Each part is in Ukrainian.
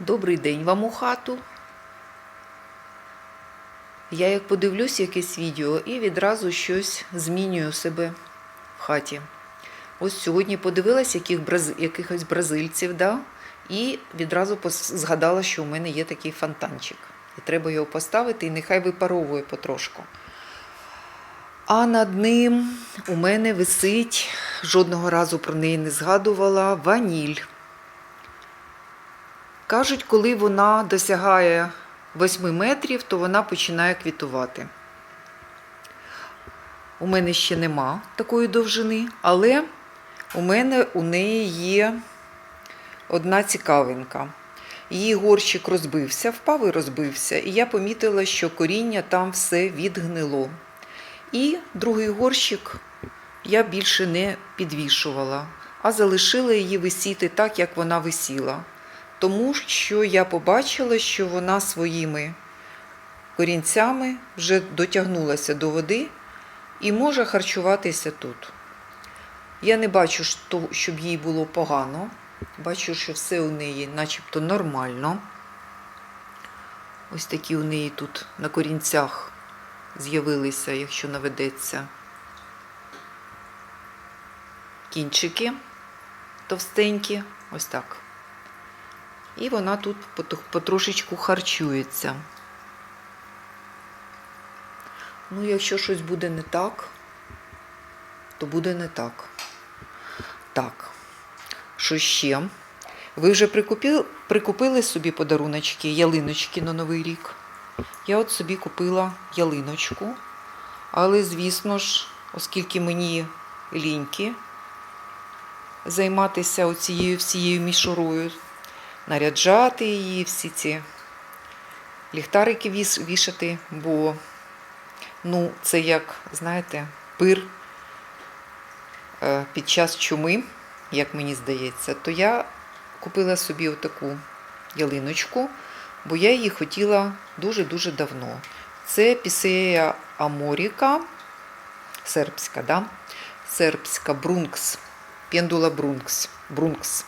Добрий день вам у хату. Я як подивлюсь якесь відео і відразу щось змінюю себе в хаті. Ось сьогодні подивилась яких браз... якихось бразильців, да? і відразу згадала, що у мене є такий фонтанчик. І треба його поставити, і нехай випаровує потрошку. А над ним у мене висить, жодного разу про неї не згадувала, ваніль. Кажуть, коли вона досягає 8 метрів, то вона починає квітувати. У мене ще нема такої довжини, але у мене у неї є одна цікавинка. Її горщик розбився, впав і розбився, і я помітила, що коріння там все відгнило. І другий горщик я більше не підвішувала, а залишила її висіти так, як вона висіла. Тому що я побачила, що вона своїми корінцями вже дотягнулася до води і може харчуватися тут. Я не бачу, щоб їй було погано. Бачу, що все у неї начебто нормально. Ось такі у неї тут на корінцях з'явилися, якщо наведеться. Кінчики товстенькі, ось так. І вона тут потрошечку харчується. Ну, якщо щось буде не так, то буде не так. Так, що ще? Ви вже прикупили, прикупили собі подаруночки, ялиночки на Новий рік. Я от собі купила ялиночку, але, звісно ж, оскільки мені ліньки займатися оцією всією мішурою, наряджати її, всі ці ліхтарики вішати, бо ну, це як, знаєте, пир е, під час чуми, як мені здається, то я купила собі отаку ялиночку, бо я її хотіла дуже-дуже давно. Це пісея Аморіка, сербська, да? сербська Брункс, пендула Брункс. Брункс.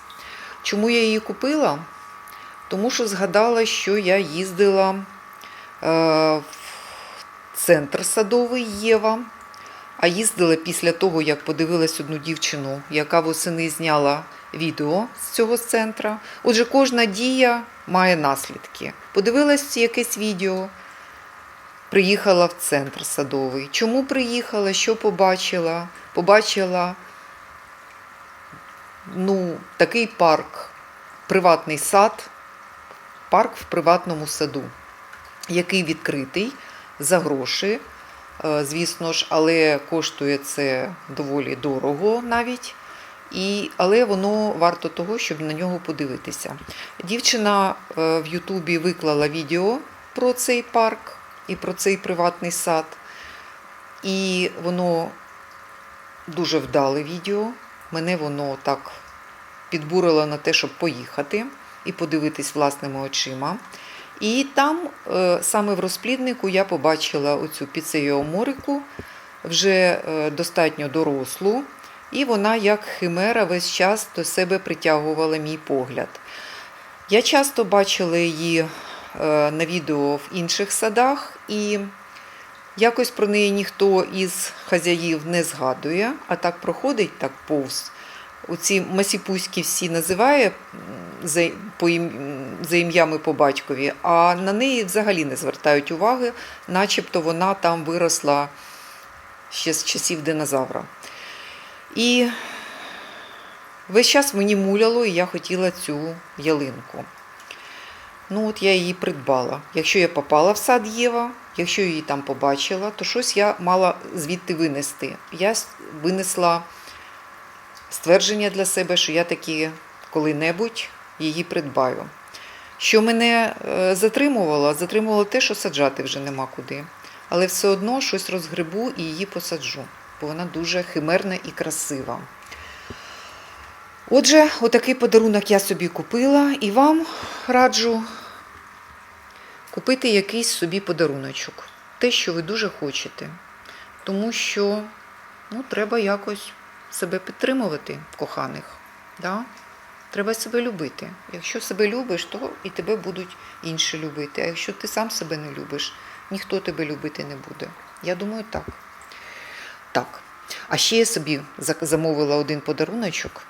Чому я її купила? Тому що згадала, що я їздила е, в центр садовий Єва, а їздила після того, як подивилась одну дівчину, яка восени зняла відео з цього центра. Отже, кожна дія має наслідки. Подивилась якесь відео, приїхала в центр садовий. Чому приїхала? Що побачила? Побачила ну, такий парк, приватний сад, парк в приватному саду, який відкритий за гроші. Е, Звісно ж, але коштує це доволі дорого навіть. І, але воно варто того, щоб на нього подивитися. Дівчина е, в Ютубі виклала відео про цей парк і про цей приватний сад. І воно дуже вдале відео. Мене воно так підбурило на те, щоб поїхати і подивитись власними очима. І там, е, саме в розпліднику, я побачила оцю піцею Оморику, вже е, достатньо дорослу, і вона, як химера, весь час до себе притягувала мій погляд. Я часто бачила її е, на відео в інших садах, і якось про неї ніхто із хазяїв не згадує, а так проходить так повз. Оці масіпуські всі називає за, ім'ями по батькові, а на неї взагалі не звертають уваги, начебто вона там виросла ще з часів динозавра. І весь час мені муляло, і я хотіла цю ялинку. Ну, от я її придбала. Якщо я попала в сад Єва, якщо її там побачила, то щось я мала звідти винести. Я винесла ствердження для себе, що я таки коли-небудь її придбаю. Що мене е, затримувало? Затримувало те, що саджати вже нема куди. Але все одно щось розгребу і її посаджу, бо вона дуже химерна і красива. Отже, отакий подарунок я собі купила і вам раджу купити якийсь собі подаруночок. Те, що ви дуже хочете. Тому що ну, треба якось себе підтримувати, коханих. Да? Треба себе любити. Якщо себе любиш, то і тебе будуть інші любити. А якщо ти сам себе не любиш, ніхто тебе любити не буде. Я думаю, так. Так. А ще я собі замовила один подаруночок,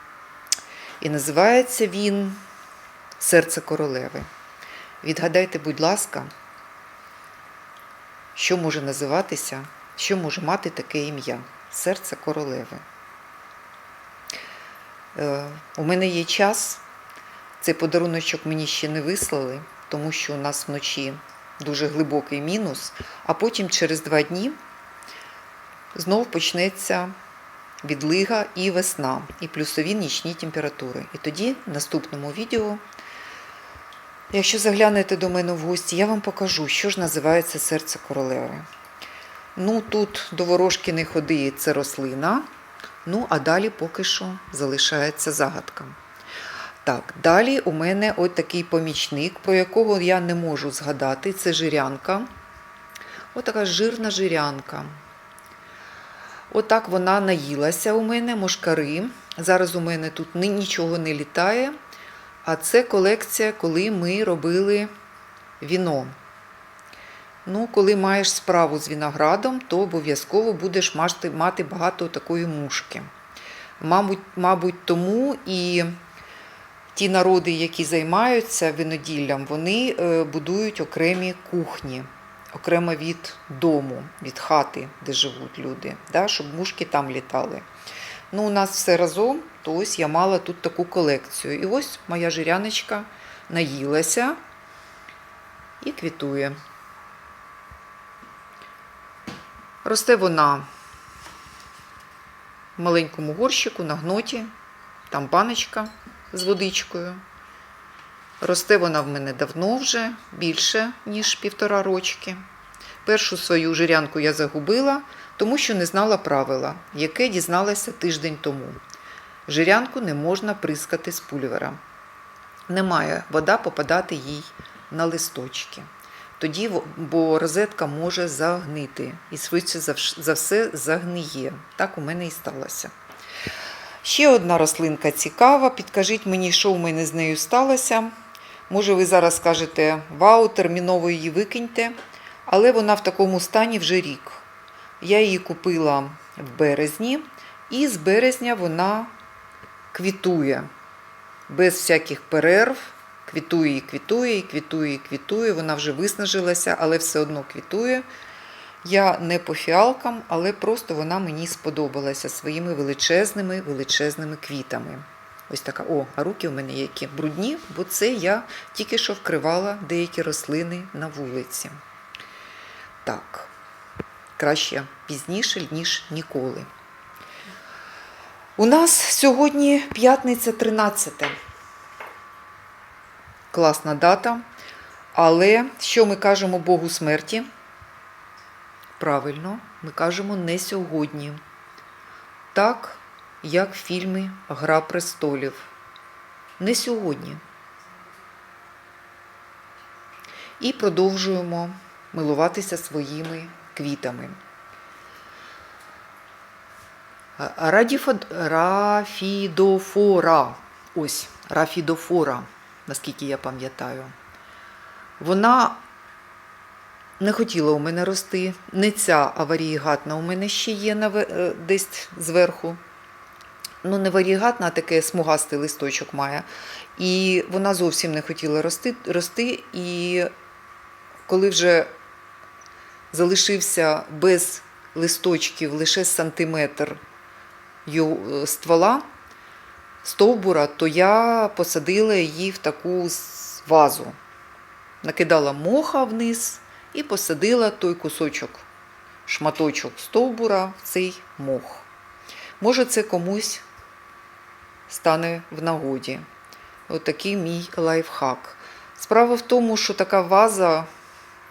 і називається він Серце королеви. Відгадайте, будь ласка, що може називатися, що може мати таке ім'я Серце королеви. Е, у мене є час. Цей подаруночок мені ще не вислали, тому що у нас вночі дуже глибокий мінус, а потім через два дні знов почнеться відлига і весна, і плюсові нічні температури. І тоді в наступному відео, якщо заглянете до мене в гості, я вам покажу, що ж називається серце королеви. Ну, тут до ворожки не ходи, це рослина. Ну, а далі поки що залишається загадка. Так, далі у мене от такий помічник, про якого я не можу згадати. Це жирянка. Ось така жирна жирянка. Отак вона наїлася у мене, мошкари. Зараз у мене тут нічого не літає. А це колекція, коли ми робили віно. Ну, коли маєш справу з виноградом, то обов'язково будеш мати, багато такої мушки. Мабуть, мабуть, тому і ті народи, які займаються виноділлям, вони е, будують окремі кухні, окремо від дому, від хати, де живуть люди, да, щоб мушки там літали. Ну, у нас все разом, то ось я мала тут таку колекцію. І ось моя жиряночка наїлася і квітує. Росте вона в маленькому горщику на гноті, там баночка з водичкою. Росте вона в мене давно вже, більше, ніж півтора рочки. Першу свою жирянку я загубила, тому що не знала правила, яке дізналася тиждень тому. Жирянку не можна прискати з пульвера. Не має вода попадати їй на листочки. Тоді, бо розетка може загнити і швидше за все загниє. Так у мене і сталося. Ще одна рослинка цікава. Підкажіть мені, що у мене з нею сталося. Може, ви зараз скажете, вау, терміново її викиньте, але вона в такому стані вже рік. Я її купила в березні, і з березня вона квітує без всяких перерв. Квітує і квітує, і квітує, і квітує. Вона вже виснажилася, але все одно квітує. Я не по фіалкам, але просто вона мені сподобалася своїми величезними, величезними квітами. Ось така. О, а руки у мене які брудні, бо це я тільки що вкривала деякі рослини на вулиці. Так, краще пізніше, ніж ніколи. У нас сьогодні п'ятниця 13. Класна дата. Але що ми кажемо Богу смерті? Правильно, ми кажемо не сьогодні. Так, як в фільмі Гра престолів. Не сьогодні. І продовжуємо милуватися своїми квітами. А- Рафідофора. Ось, рафідофора, наскільки я пам'ятаю. Вона не хотіла у мене рости. Не ця, а варієгатна у мене ще є е, десь зверху. Ну, не варієгатна, а таке смугастий листочок має. І вона зовсім не хотіла рости, рости. І коли вже залишився без листочків лише сантиметр е, ствола, стовбура, то я посадила її в таку вазу. Накидала моха вниз і посадила той кусочок, шматочок стовбура в цей мох. Може, це комусь стане в нагоді. Отакий мій лайфхак. Справа в тому, що така ваза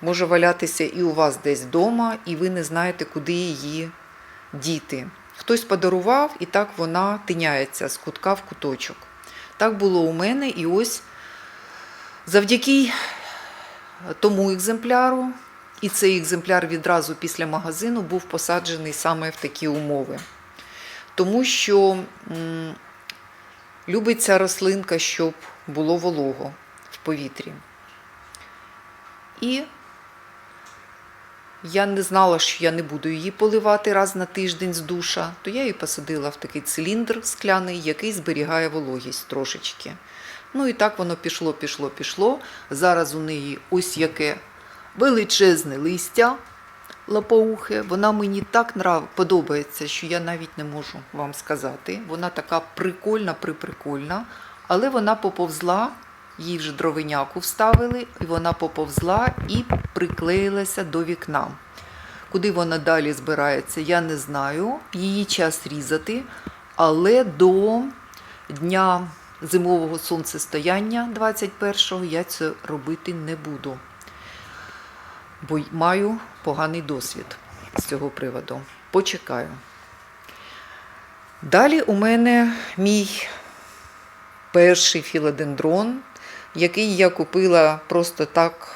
може валятися і у вас десь вдома, і ви не знаєте, куди її діти. Хтось подарував, і так вона тиняється з кутка в куточок. Так було у мене, і ось завдяки тому екземпляру, і цей екземпляр відразу після магазину був посаджений саме в такі умови. Тому що м, Любить ця рослинка, щоб було волого в повітрі. І я не знала, що я не буду її поливати раз на тиждень з душа, то я її посадила в такий циліндр скляний, який зберігає вологість трошечки. Ну і так воно пішло, пішло, пішло. Зараз у неї ось яке величезне листя лапоухе. Вона мені так нрав, подобається, що я навіть не можу вам сказати. Вона така прикольна, приприкольна, але вона поповзла, їй вже дровиняку вставили, і вона поповзла і приклеїлася до вікна. Куди вона далі збирається, я не знаю. Її час різати, але до дня зимового сонцестояння 21-го я це робити не буду бо маю поганий досвід з цього приводу. Почекаю. Далі у мене мій перший філодендрон, який я купила просто так,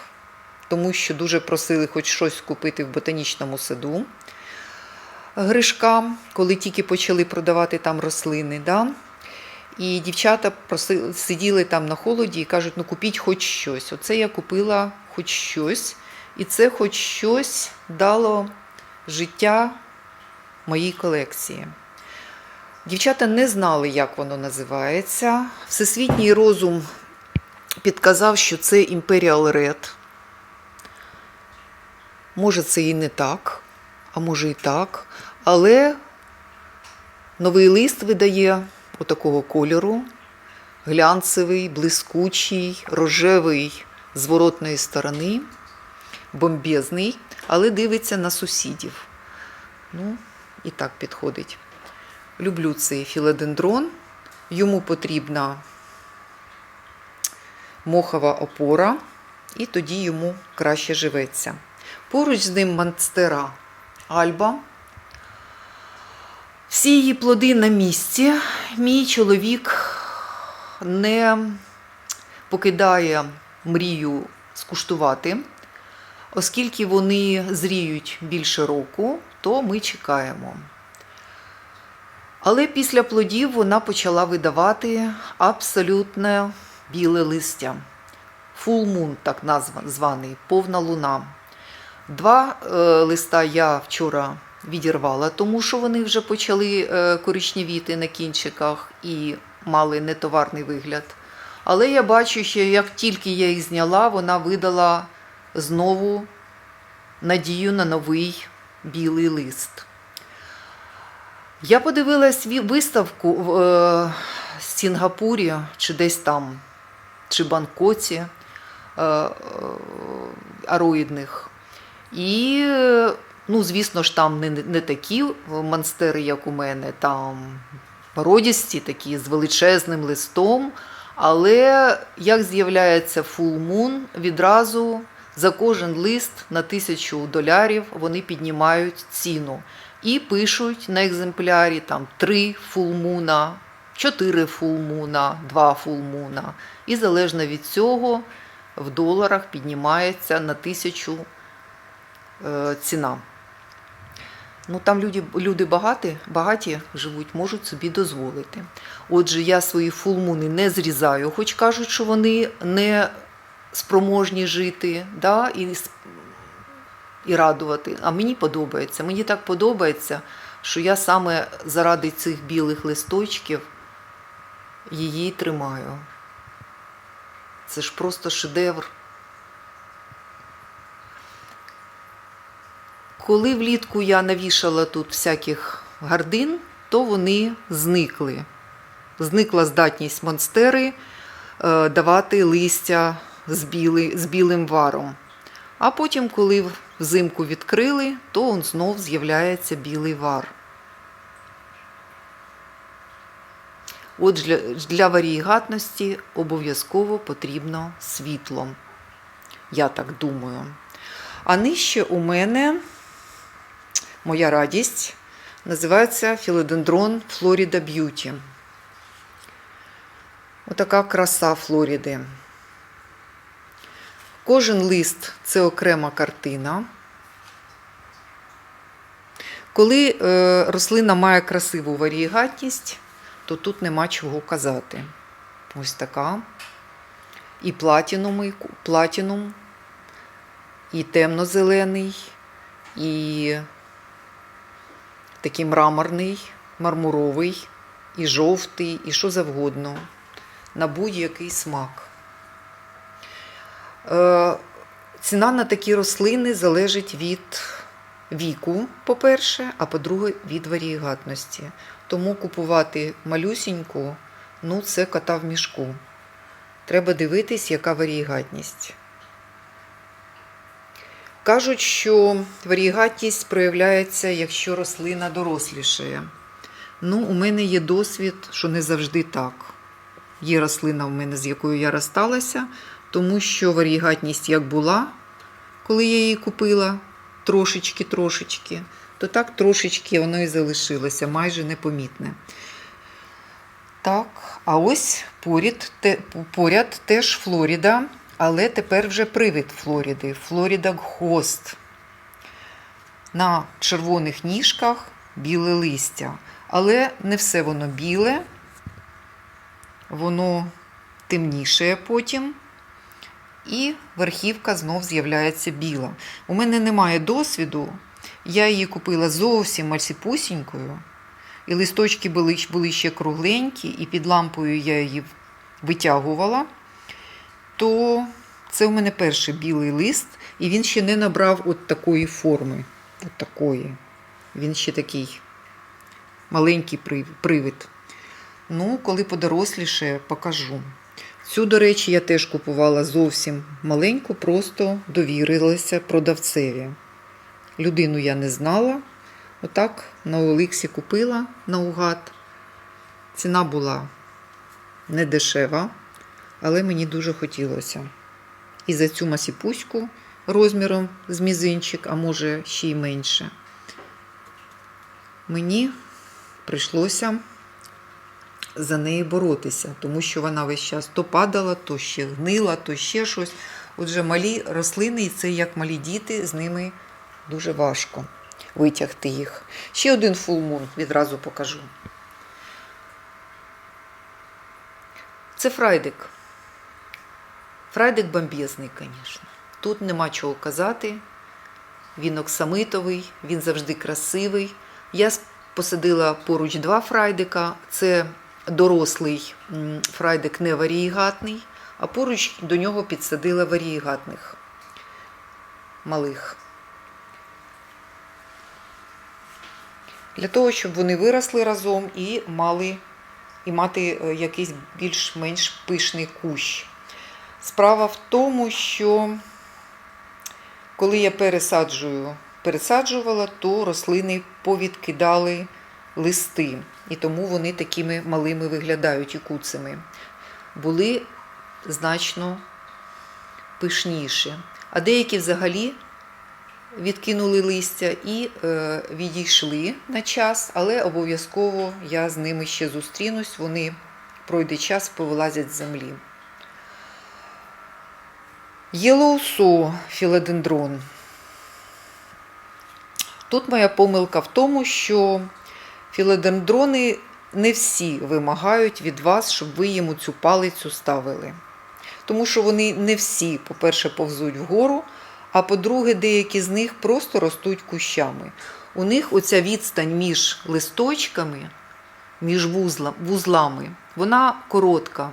тому що дуже просили хоч щось купити в ботанічному саду гришка, коли тільки почали продавати там рослини. Да? І дівчата просили, сиділи там на холоді і кажуть, ну купіть хоч щось. Оце я купила хоч щось. І це хоч щось дало життя моїй колекції. Дівчата не знали, як воно називається. Всесвітній розум підказав, що це Imperial Red. Може, це і не так, а може і так. Але новий лист видає отакого кольору, глянцевий, блискучий, рожевий зворотної сторони бомбезний, але дивиться на сусідів. Ну, і так підходить. Люблю цей філодендрон. Йому потрібна мохова опора, і тоді йому краще живеться. Поруч з ним монстера Альба. Всі її плоди на місці. Мій чоловік не покидає мрію скуштувати. Оскільки вони зріють більше року, то ми чекаємо. Але після плодів вона почала видавати абсолютне біле листя. Moon, так званий, повна луна. Два е, листа я вчора відірвала, тому що вони вже почали е, коричневіти на кінчиках і мали нетоварний вигляд. Але я бачу, що як тільки я їх зняла, вона видала знову надію на новий білий лист. Я подивилась виставку в е, Сінгапурі чи десь там, чи Бангкоці е, е, ароїдних. І, ну, звісно ж, там не, не такі монстери, як у мене, там породісті такі з величезним листом. Але як з'являється Full Moon, відразу за кожен лист на тисячу долярів вони піднімають ціну і пишуть на екземплярі там 3 фулмуна, 4 фулмуна, 2 фулмуна. І залежно від цього в доларах піднімається на тисячу е, ціна. Ну, Там люди люди багаті, багаті живуть, можуть собі дозволити. Отже, я свої фулмуни не зрізаю, хоч кажуть, що вони не спроможні жити да, і і радувати. А мені подобається. Мені так подобається, що я саме заради цих білих листочків її тримаю. Це ж просто шедевр. Коли влітку я навішала тут всяких гардин, то вони зникли. Зникла здатність монстери е, давати листя з, біли, з білим варом. А потім, коли взимку відкрили, то он знов з'являється білий вар. От для, варігатності обов'язково потрібно світло. Я так думаю. А нижче у мене моя радість називається філодендрон Флоріда Б'юті. Отака краса Флоріди. Кожен лист це окрема картина. Коли е, рослина має красиву варігатність, то тут нема чого казати. Ось така. І платінум, платінум, і темно-зелений, і такий мраморний, мармуровий, і жовтий, і що завгодно. На будь-який смак. Е, ціна на такі рослини залежить від віку, по-перше, а по-друге, від варієгатності. Тому купувати малюсіньку, ну, це кота в мішку. Треба дивитись, яка варієгатність. Кажуть, що варієгатність проявляється, якщо рослина дорослішає. Ну, у мене є досвід, що не завжди так. Є рослина в мене, з якою я розсталася, тому що варієгатність як була, коли я її купила, трошечки-трошечки, то так трошечки воно і залишилося, майже непомітне. Так, а ось поряд, те, поряд теж Флоріда, але тепер вже привид Флоріди. Флоріда Гхост. На червоних ніжках біле листя. Але не все воно біле, воно темніше потім. І верхівка знов з'являється біла. У мене немає досвіду. Я її купила зовсім мальсіпусінькою. І листочки були, були ще кругленькі, і під лампою я її витягувала, то це у мене перший білий лист, і він ще не набрав от такої форми. От такої. Він ще такий маленький привид. Ну, коли подоросліше, покажу. Цю, до речі, я теж купувала зовсім маленьку, просто довірилася продавцеві. Людину я не знала. Отак на Оликсі купила наугад. Ціна була не дешева, але мені дуже хотілося. І за цю масіпуську розміром з мізинчик, а може ще й менше. Мені прийшлося за неї боротися, тому що вона весь час то падала, то ще гнила, то ще щось. Отже, малі рослини, і це як малі діти, з ними дуже важко витягти їх. Ще один фулмун відразу покажу. Це фрайдик. Фрайдик бомбезний, звісно. Тут нема чого казати. Він оксамитовий, він завжди красивий. Я посадила поруч два фрайдика. Це дорослий фрайдик не варієгатний, а поруч до нього підсадила варієгатних малих. Для того, щоб вони виросли разом і мали і мати е, якийсь більш-менш пишний кущ. Справа в тому, що коли я пересаджую, пересаджувала, то рослини повідкидали листи, і тому вони такими малими виглядають і куцими. Були значно пишніші. А деякі взагалі відкинули листя і е, відійшли на час, але обов'язково я з ними ще зустрінусь, вони пройде час, повилазять з землі. Єлоусо філодендрон. Тут моя помилка в тому, що філодендрони не всі вимагають від вас, щоб ви йому цю палицю ставили. Тому що вони не всі, по-перше, повзуть вгору, а по-друге, деякі з них просто ростуть кущами. У них оця відстань між листочками, між вузлами, вона коротка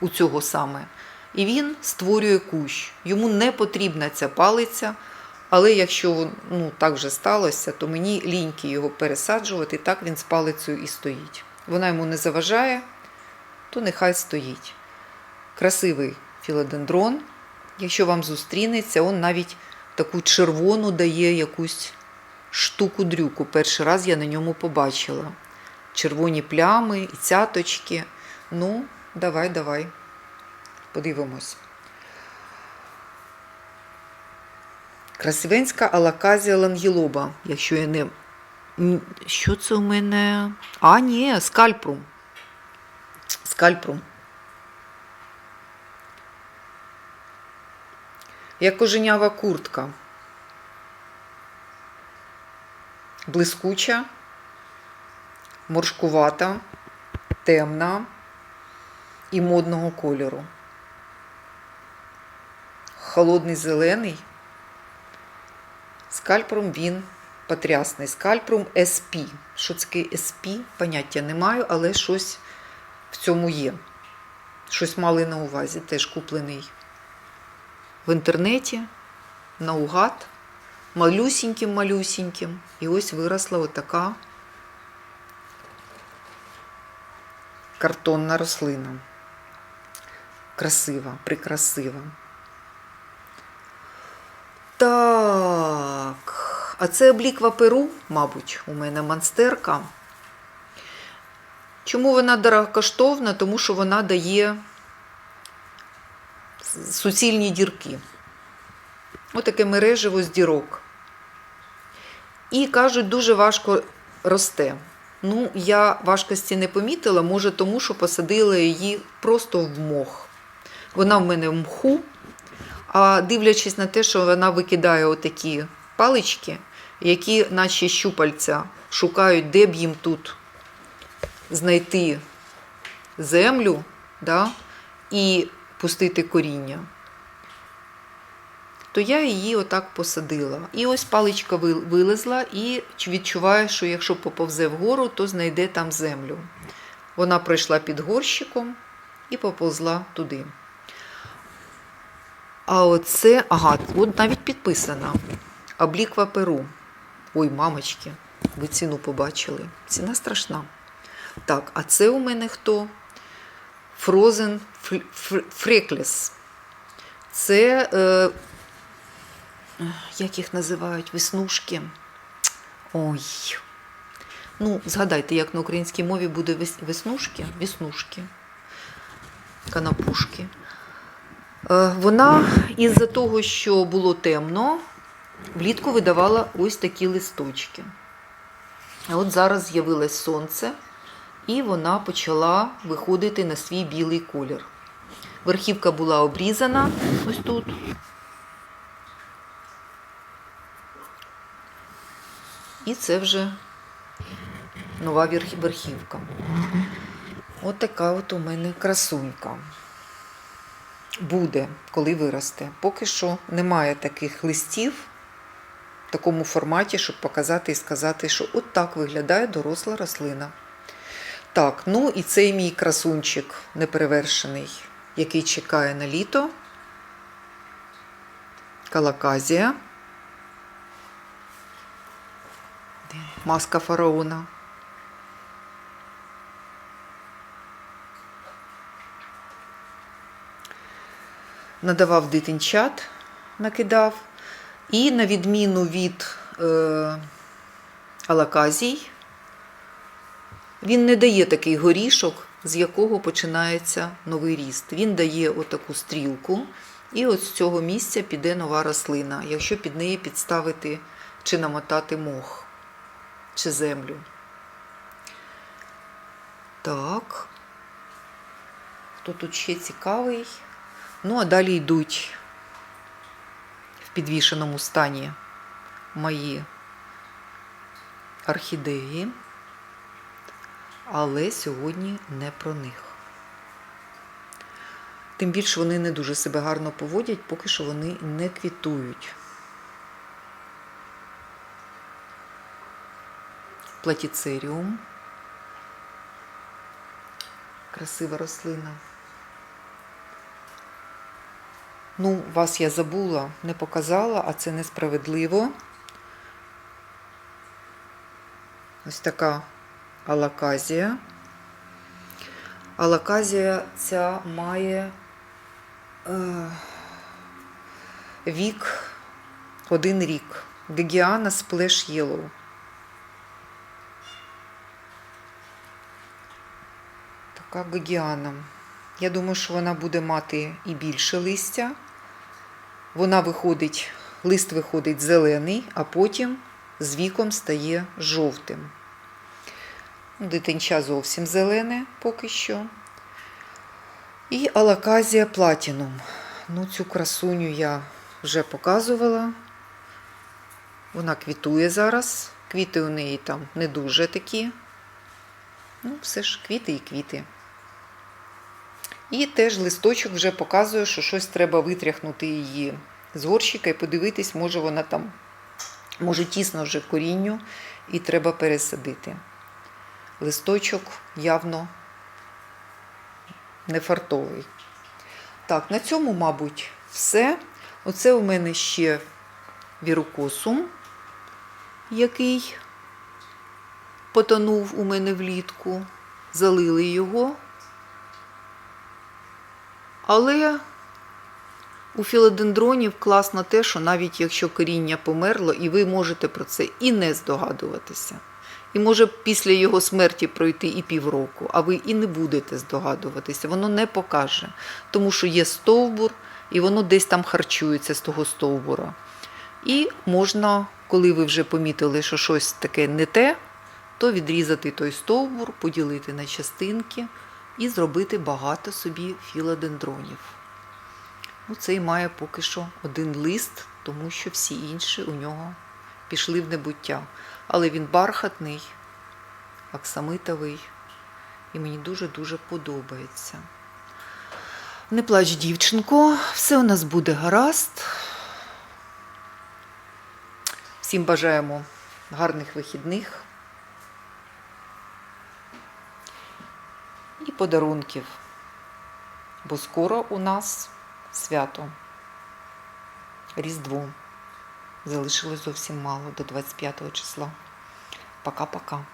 у цього саме. І він створює кущ. Йому не потрібна ця палиця, але якщо ну, так вже сталося, то мені ліньки його пересаджувати, так він з палицею і стоїть. Вона йому не заважає, то нехай стоїть. Красивий філодендрон. Якщо вам зустрінеться, він навіть таку червону дає якусь штуку-дрюку. Перший раз я на ньому побачила. Червоні плями і цяточки. Ну, давай, давай. Подивимось. Красивенська алаказія лангілоба, якщо я не. Що це у мене? А, ні, скальпрум. Скальпрум. як коженява куртка. Блискуча, моршкувата, темна і модного кольору. Холодний зелений. Скальпром він потрясний. Скальпром SP. Що таке SP? Поняття не маю, але щось в цьому є. Щось мали на увазі, теж куплений в інтернеті, наугад, малюсіньким-малюсіньким. І ось виросла отака картонна рослина. Красива, прикрасива. Так. А це обліква Перу, мабуть, у мене монстерка. Чому вона дорогокоштовна? Тому що вона дає суцільні дірки. Отаке мережево з дірок. І кажуть, дуже важко росте. Ну, я важкості не помітила, може, тому що посадила її просто в мох. Вона в мене в мху, а дивлячись на те, що вона викидає отакі палички, які, наче щупальця, шукають, де б їм тут знайти землю да, і пустити коріння, то я її отак посадила. І ось паличка вилезла і відчуваю, що якщо поповзе вгору, то знайде там землю. Вона пройшла під горщиком і поповзла туди. А оце, ага, от навіть підписана. Обліква Перу. Ой, мамочки, ви ціну побачили. Ціна страшна. Так, а це у мене хто? Frozen Freckles. Це, е, як їх називають, веснушки. Ой. Ну, згадайте, як на українській мові буде веснушки, веснушки, канапушки. Е, Вона із-за того, що було темно, влітку видавала ось такі листочки. От зараз з'явилось сонце, і вона почала виходити на свій білий колір. Верхівка була обрізана ось тут. І це вже нова верхівка. От така от у мене красунька. Буде, коли виросте. Поки що немає таких листів в такому форматі, щоб показати і сказати, що от так виглядає доросла рослина. Так, ну і цей мій красунчик неперевершений, який чекає на літо. Калаказія. Маска фараона. Надавав дитинчат, накидав. І на відміну від е, алаказій, він не дає такий горішок, з якого починається новий ріст. Він дає отаку стрілку, і от з цього місця піде нова рослина, якщо під неї підставити чи намотати мох чи землю. Так. Хто тут ще цікавий? Ну, а далі йдуть в підвішеному стані мої орхідеї, але сьогодні не про них. Тим більше вони не дуже себе гарно поводять, поки що вони не квітують. Платіцеріум. Красива рослина. Ну, вас я забула, не показала, а це несправедливо. Ось така алаказія. Алаказія ця має е, вік один рік. Гегіана Splash Yellow. Така гегіана. Я думаю, що вона буде мати і більше листя. Вона виходить, лист виходить зелений, а потім з віком стає жовтим. Ну, Дитинча зовсім зелене поки що. І алаказія платінум. Ну, цю красуню я вже показувала. Вона квітує зараз. Квіти у неї там не дуже такі. Ну, все ж квіти і квіти. І теж листочок вже показує, що щось треба витряхнути її з горщика і подивитись, може вона там, може тісно вже корінню, і треба пересадити. Листочок явно не фартовий. Так, на цьому, мабуть, все. Оце у мене ще вірукосум, який потонув у мене влітку. Залили його. Але у філодендронів класно те, що навіть якщо коріння померло, і ви можете про це і не здогадуватися. І може після його смерті пройти і півроку, а ви і не будете здогадуватися, воно не покаже, тому що є стовбур, і воно десь там харчується з того стовбура. І можна, коли ви вже помітили, що щось таке не те, то відрізати той стовбур, поділити на частинки і зробити багато собі філодендронів. Ну, цей має поки що один лист, тому що всі інші у нього пішли в небуття. Але він бархатний, аксамитовий, і мені дуже-дуже подобається. Не плач, дівчинко, все у нас буде гаразд. Всім бажаємо гарних вихідних і подарунків, бо скоро у нас свято. Різдво. Залишилось зовсім мало до 25 числа. Пока-пока.